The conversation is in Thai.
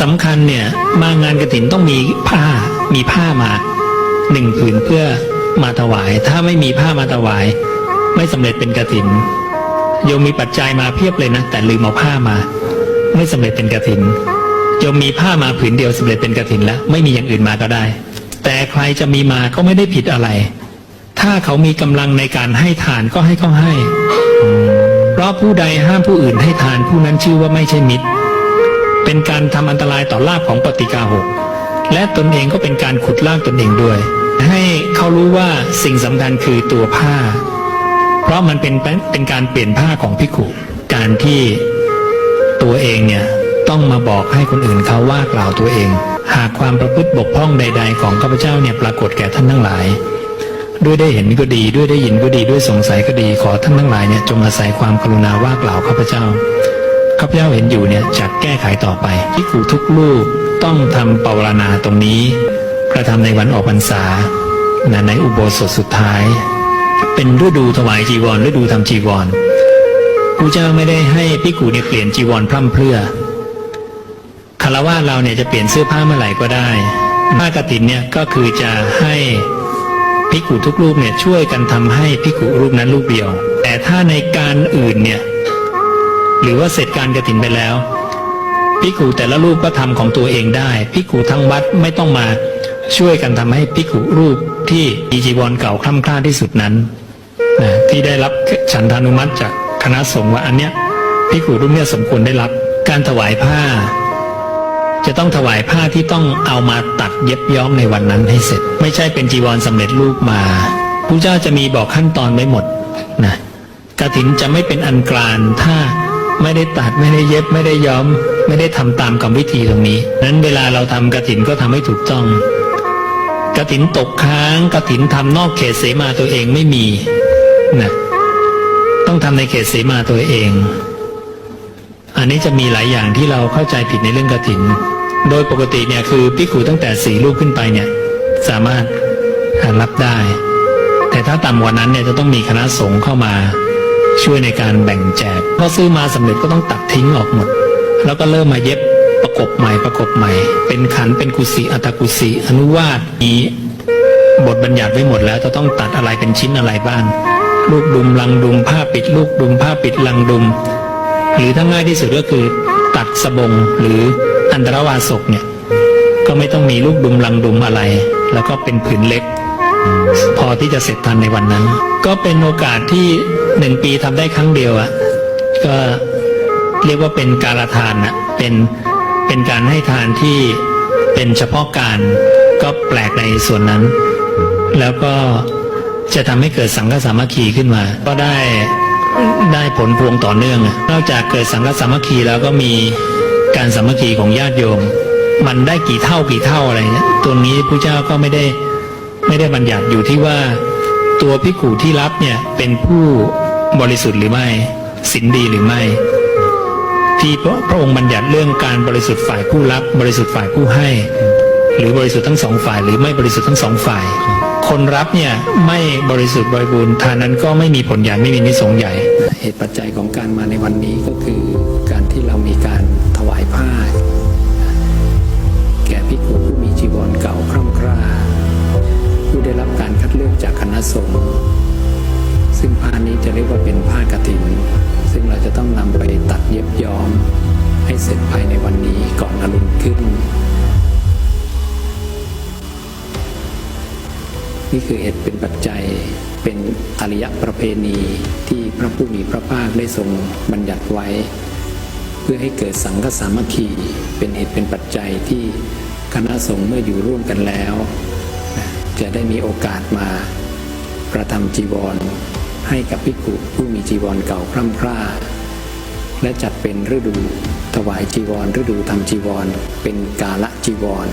สำคัญเนี่ยมางานกระถินต้องมีผ้ามีผ้ามาหนึ่งผืนเพื่อมาถวาย ถ้าไม่มีผ้ามาถวาย ไม่สำเร็จเป็นกระถิน โยมมีปัจจัยมาเพียบเลยนะ แต่ลืมเอาผ้ามา ไม่สำเร็จเป็นกระถินโยมมีผ้ามาผืนเดียวสำเร็จเป็นกระถินแล้ว ไม่มีอย่างอื่นมาก็ได้ แต่ใครจะมีมาก็ไม่ได้ผิดอะไร ถ้าเขามีกำลังในการให้ทานก็ให้เขาให้ เพราะผู้ใดห้ามผู้อื่นให้ทานผู้นั้นชื่อว่าไม่ใช่มิตร เป็นการทำอันตรายต่อลาภของปฏิกาหกและตนเองก็เป็นการขุดลากตนเองด้วย ให้เขารู้ว่าสิ่งสำคัญคือตัวผ้า เพราะมันเป็นเป็นการเปลี่ยนผ้าของพิกุการที่ตัวเองเนี่ยต้องมาบอกให้คนอื่นเขาว่ากล่าวตัวเอง หากความประพฤติบกพร่องใด ๆ ของข้าพเจ้าเนี่ยปรากฏแก่ท่านทั้งหลาย ด้วยได้เห็นก็ดีด้วยได้ยินก็ดีด้วยสงสัยก็ดีขอท่านทั้งหลายเนี่ยจงอาศัยความกรุณาว่ากล่าวข้าพเจ้า ข้าพเจ้าเห็นอยู่เนี่ยจะแก้ไขต่อไปที่ครูทุกลูกต้องทำปวารณาตรงนี้กระทำในวันออกพรรษาในอุโบสถสุดท้าย เป็นฤดูถวายจีวรฤดูทำจีวรพระเจ้าไม่ได้ให้พิกูเนี่ยเปลี่ยนจีวรพร่ำเพรื่อคารวะเราเนี่ยจะเปลี่ยนเสื้อผ้าเมื่อไหร่ก็ได้ผ้ากฐินเนี่ยก็คือจะให้พิกูทุกรูปเนี่ยช่วยกันทำให้พิกูรูปนั้นรูปเดียว แต่ถ้าในการอื่นเนี่ย หรือว่าเสร็จการกระถินไปแล้วพิกูแต่ละรูปก็ทำของตัวเองได้พิกูทั้งวัดไม่ต้องมาช่วยกันทำให้พิกูรูปที่มีจีวรเก่าคล่ำคล้าที่สุดนั้นนะที่ได้รับฉันทานุมัติจากคณะสงฆ์ว่าอันเนี้ยพิกูรูปเนี้ยสมควรได้รับการถวายผ้า จะต้องถวายผ้าที่ต้องเอามาตัดเย็บย้อมในวันนั้นให้เสร็จ ไม่ใช่เป็นจีวรสำเร็จรูปมาพระเจ้าจะมีบอกขั้นตอนไว้หมดนะกฐินจะไม่เป็นอันกลานถ้า ไม่ได้ตัดไม่ได้เย็บไม่ได้ย้อม ไม่ได้ทำตามกรรมวิธีตรงนี้ นั้นเวลาเราทำกฐินก็ทำให้ถูกต้องกฐินตกค้างกฐินทำนอกเขตเสมาตัวเองไม่มีนะต้องทำในเขตเสมาตัวเอง อันนี้จะมีหลายอย่างที่เราเข้าใจผิดในเรื่องกฐิน โดยปกติเนี่ยคือพิกูตั้งแต่สี่ลูกขึ้นไปเนี่ย สามารถรับได้ แต่ถ้าต่ำกว่านั้นเนี่ยจะต้องมีคณะสงฆ์เข้ามา ช่วยในการแบ่งแจกพอซื้อมาสำเร็จก็ต้องตัดทิ้งออกหมด แล้วก็เริ่มมาเย็บประกบใหม่ประกบใหม่ เป็นขันเป็นกุศิอัตกุศิอนุวาสมีบทบัญญัติไว้หมดแล้วจะต้องตัดอะไรเป็นชิ้นอะไรบ้าง ลูกดุมลังดุมผ้าปิด ลูกดุมผ้าปิดลังดุม หรือถ้าง่ายที่สุดก็คือ ตัดสบงหรืออันตรวาสกเนี่ยก็ไม่ต้องมีลูกดุมลังดุมอะไร แล้วก็เป็นผืนเล็ก พอที่จะเสร็จทันในวันนั้น ก็เป็นโอกาสที่ หนึ่งปีทำได้ครั้งเดียวอะ่ะก็เรียกว่าเป็นการทานอะเป็นเป็นการให้ทานที่เป็นเฉพาะการก็แปลกในส่วนนั้น แล้วก็จะทำให้เกิดสังฆสามัคคีขึ้นมา ก็ได้ได้ผลพวงต่อเนื่อง นอกจากเกิดสังฆสามัคคีแล้วก็มีการสามัคคีของญาติโยม มันได้กี่เท่ากี่เท่าอะไรเงี้ยตัวนี้พระเจ้าก็ไม่ได้ไม่ได้บัญญัติอยู่ที่ว่าตัวพิกูที่รับเนี่ยเป็นผู้ บริสุทธิ์หรือไม่ศีลดีหรือไม่ ที่พระพระองค์บัญญัติเรื่องการบริสุทธิ์ฝ่ายผู้รับบริสุทธิ์ฝ่ายผู้ให้ หรือบริสุทธิ์ทั้งสองฝ่าย หรือไม่บริสุทธิ์ทั้งสองฝ่าย คนรับเนี่ยไม่บริสุทธิ์บริบูรณ์ทานนั้นก็ไม่มีผลใหญ่ไม่มีนิสงใหญ่ เหตุปัจจัยของการมาในวันนี้ก็คือการที่เรามีการถวายผ้าแก่พิกุผู้มีจีวรเก่าคร่ำคร่าผู้ได้รับการคัดเลือกจากคณะสงฆ์ ซึ่งผ้านี้จะเรียกว่าเป็นผ้ากฐิน ซึ่งเราจะต้องนำไปตัดเย็บย้อม ให้เสร็จภายในวันนี้ก่อนอรุณขึ้น นี่คือเหตุเป็นปัจจัยเป็นอริยประเพณีที่พระผู้มีพระภาคได้ทรงบัญญัติไว้ เพื่อให้เกิดสังฆสามัคคีเป็นเหตุเป็นปัจจัยที่คณะสงฆ์เมื่ออยู่ร่วมกันแล้ว จะได้มีโอกาสมาประทำจีวร ให้กับภิกขุผู้มีจีวรเก่าพร่ำคร่า และจัดเป็นฤดู ถวายจีวรฤดูทำจีวร เป็นกาละจีวร